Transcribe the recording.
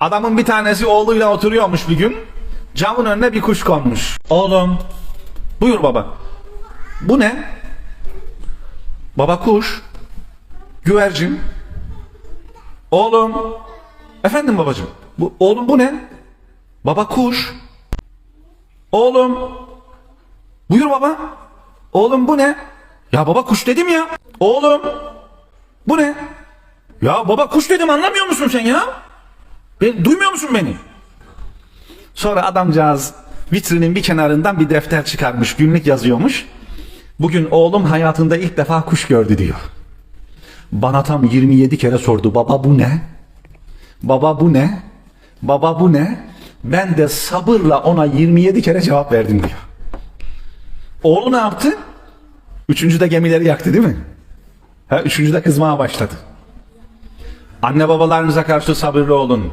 Adamın bir tanesi oğluyla oturuyormuş bir gün. Camın önüne bir kuş konmuş. Oğlum. Buyur baba. Bu ne? Baba kuş. Güvercin. Oğlum. Efendim babacığım. Bu, oğlum bu ne? Baba kuş. Oğlum. Buyur baba. Oğlum bu ne? Ya baba kuş dedim ya. Oğlum. Bu ne? Ya baba kuş dedim anlamıyor musun sen ya? Ben, duymuyor musun beni? Sonra adamcağız vitrinin bir kenarından bir defter çıkarmış, günlük yazıyormuş. Bugün oğlum hayatında ilk defa kuş gördü diyor. Bana tam 27 kere sordu. Baba bu ne? Baba bu ne? Baba bu ne? Ben de sabırla ona 27 kere cevap verdim diyor. Oğlu ne yaptı? Üçüncüde gemileri yaktı değil mi? Ha, üçüncüde kızmaya başladı. Anne babalarınıza karşı sabırlı olun.